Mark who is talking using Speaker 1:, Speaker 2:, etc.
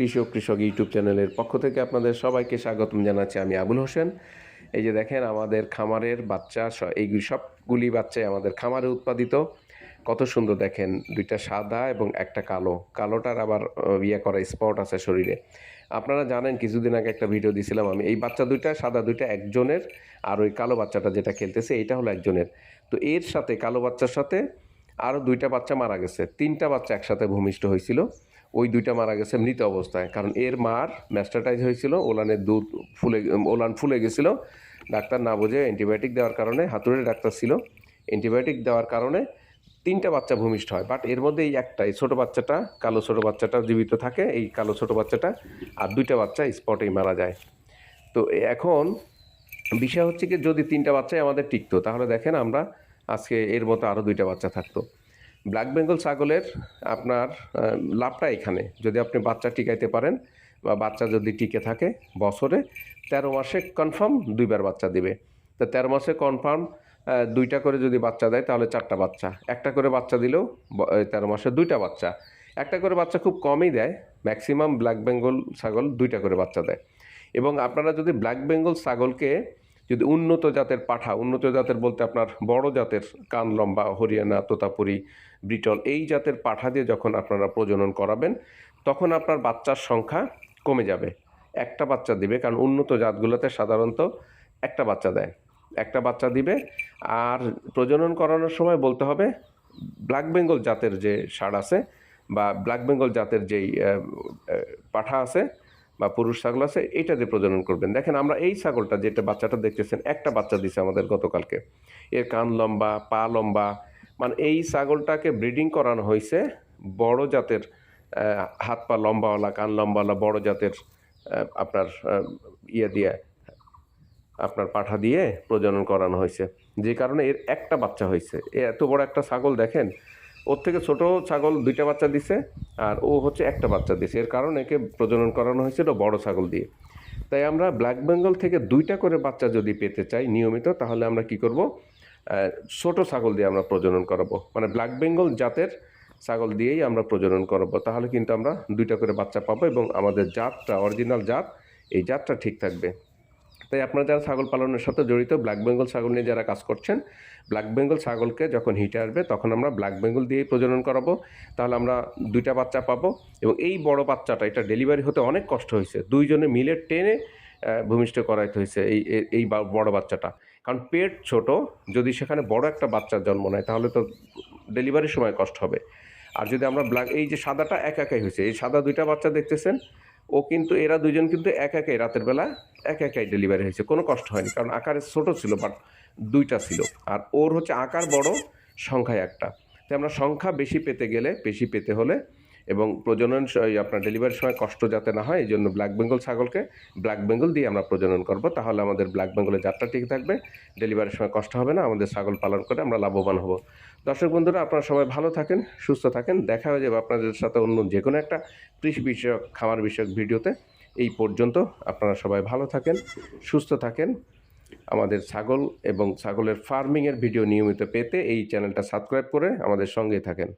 Speaker 1: কৃষি ও কৃষক ইউটিউব চ্যানেলের পক্ষ থেকে আপনাদের সবাইকে স্বাগতম জানাচ্ছি আমি আবুল হোসেন। এই যে দেখেন, আমাদের খামারের বাচ্চা এই সবগুলি বাচ্চাই আমাদের খামারে উৎপাদিত। কত সুন্দর দেখেন, দুইটা সাদা এবং একটা কালো। কালোটার আবার ইয়ে করা স্পট আছে শরীরে। আপনারা জানেন, কিছুদিন আগে একটা ভিডিও দিয়েছিলাম আমি, এই বাচ্চা দুইটা, সাদা দুইটা একজনের, আর ওই কালো বাচ্চাটা যেটা খেলতেছে এটা হলো একজনের। তো এর সাথে, কালো বাচ্চার সাথে আরও দুইটা বাচ্চা মারা গেছে। তিনটা বাচ্চা একসাথে ভূমিষ্ঠ হয়েছিল। ওই দুইটা মারা গেছে মৃত অবস্থায়। কারণ এর মার ম্যাস্টাটাইজ হয়েছিল, ওলানের দুধ ফুলে, ওলান ফুলে গেছিল। ডাক্তার না বুঝে অ্যান্টিবায়োটিক দেওয়ার কারণে, হাতুড়ের ডাক্তার ছিল। অ্যান্টিবায়োটিক দেওয়ার কারণে তিনটা বাচ্চা ভূমিষ্ঠ হয়। বাট এর মধ্যে এই একটা এই ছোটো বাচ্চাটা, কালো ছোটো বাচ্চাটা জীবিত থাকে, এই কালো ছোটো বাচ্চাটা আর দুইটা বাচ্চা স্পটেই মারা যায়। তো এখন বিষয় হচ্ছে কি, যদি তিনটা বাচ্চাই আমাদের টিকতো, তাহলে দেখেন আমরা আজকে এর মতো আরও দুইটা বাচ্চা থাকতো। ব্ল্যাক বেঙ্গল ছাগলের আপনার লাভটা এখানে। যদি আপনি বাচ্চা টিকাইতে পারেন বা বাচ্চা যদি টিকে থাকে বছরে, তেরো মাসে কনফার্ম দুইবার বাচ্চা দিবে। তো তেরো মাসে কনফার্ম দুইটা করে যদি বাচ্চা দেয়, তাহলে চারটা বাচ্চা। একটা করে বাচ্চা দিলেও তেরো মাসে দুইটা বাচ্চা। একটা করে বাচ্চা খুব কমই দেয় ম্যাক্সিমাম ব্ল্যাক বেঙ্গল ছাগল দুইটা করে বাচ্চা দেয়। এবং আপনারা যদি ব্ল্যাক বেঙ্গল ছাগলকে যদি উন্নত জাতের পাঠা, উন্নত জাতের বলতে আপনার বড় জাতের কান লম্বা, হরিয়ানা, তোতাপুরি ব্রিটল এই জাতের পাঠা দিয়ে যখন আপনারা প্রজনন করাবেন, তখন আপনার বাচ্চার সংখ্যা কমে যাবে। একটা বাচ্চা দিবে, কারণ উন্নত জাতগুলোতে সাধারণত একটা বাচ্চা দেয়। একটা বাচ্চা দিবে, আর প্রজনন করানোর সময় বলতে হবে ব্ল্যাক বেঙ্গল জাতের যে ষাঁড় আছে বা ব্ল্যাক বেঙ্গল জাতের যেই পাঠা আছে বা পুরুষ ছাগল আছে, এইটা দিয়ে প্রজনন করবেন। দেখেন আমরা এই ছাগলটা যেটা বাচ্চাটা দেখতেছেন, একটা বাচ্চা দিছে আমাদের গতকালকে। এর কান লম্বা, পা লম্বা মানে এই ছাগলটাকে ব্রিডিং করানো হয়েছে বড় জাতের হাত পা লম্বাওয়ালা, কান লম্বাওয়ালা, বড় জাতের আপনার ইয়ে দিয়ে, আপনার পাঠা দিয়ে প্রজনন করানো হয়েছে। যে কারণে এর একটা বাচ্চা হয়েছে। এ এত বড় একটা ছাগল দেখেন ওর থেকে ছোট ছাগল দুইটা বাচ্চা দিছে আর ও হচ্ছে একটা বাচ্চা দিছে। এর কারণে একে প্রজনন করানো হয়েছিল বড় ছাগল দিয়ে। তাই আমরা ব্ল্যাক বেঙ্গল থেকে দুইটা করে বাচ্চা যদি পেতে চাই নিয়মিত, তাহলে আমরা কি করব? ছোট ছাগল দিয়ে আমরা প্রজনন করাবো। মানে ব্ল্যাক বেঙ্গল জাতের ছাগল দিয়েই আমরা প্রজনন করাবো। তাহলে কিন্তু আমরা দুইটা করে বাচ্চা পাবো এবং আমাদের জাতটা অরিজিনাল জাত, এই জাতটা ঠিক থাকবে। তাই আপনারা যারা ছাগল পালনের সাথে জড়িত ব্ল্যাক বেঙ্গল ছাগল নিয়ে যারা কাজ করছেন ব্ল্যাক বেঙ্গল ছাগলকে যখন হিটে আসবে, তখন আমরা ব্ল্যাক বেঙ্গল দিয়েই প্রজনন করাবো। তাহলে আমরা দুইটা বাচ্চা পাবো এবং এই বড় বাচ্চাটা, এটা ডেলিভারি হতে অনেক কষ্ট হয়েছে। দুইজনে মিলে টেনে ভূমিষ্ঠ করাইতে হয়েছে এই এই- বড় বাচ্চাটা। কারণ পেট ছোট, যদি সেখানে বড় একটা বাচ্চার জন্ম নেয়, তাহলে তো ডেলিভারির সময় কষ্ট হবে। আর যদি আমরা ব্ল্যাক এই যে সাদাটা এক একাই হয়েছে, এই সাদা দুইটা বাচ্চা দেখতেছেন ও কিন্তু, এরা দুজন কিন্তু এক একাই রাতের বেলা এক একাই ডেলিভারি হয়েছে। কোনো কষ্ট হয়নি, কারণ আকারে ছোট ছিল বাট দুইটা ছিল। আর ওর হচ্ছে আকার বড়, সংখ্যায় একটা। তাই আমরা সংখ্যা বেশি পেতে গেলে, বেশি পেতে হলে এবং প্রজনন আপনার ডেলিভারির সময় কষ্ট যাতে না হয় এই জন্য ব্ল্যাক বেঙ্গল ছাগলকে ব্ল্যাক বেঙ্গল দিয়ে আমরা প্রজনন করব। তাহলে আমাদের ব্ল্যাক বেঙ্গলের জাতটা ঠিক থাকবে। ডেলিভারির সময় কষ্ট হবে না, আমাদের ছাগল পালন করে আমরা লাভবান হব। দর্শক বন্ধুরা, আপনারা সবাই ভালো থাকেন, সুস্থ থাকেন। দেখা হয়ে যাবে আপনাদের সাথে অন্য যে কোনো একটা কৃষি বিষয়ক, খামার বিষয়ক ভিডিওতে। এই পর্যন্ত আপনারা সবাই ভালো থাকেন, সুস্থ থাকেন। আমাদের ছাগল এবং ছাগলের ফার্মিংয়ের ভিডিও নিয়মিত পেতে এই চ্যানেলটা সাবস্ক্রাইব করে আমাদের সঙ্গেই থাকেন।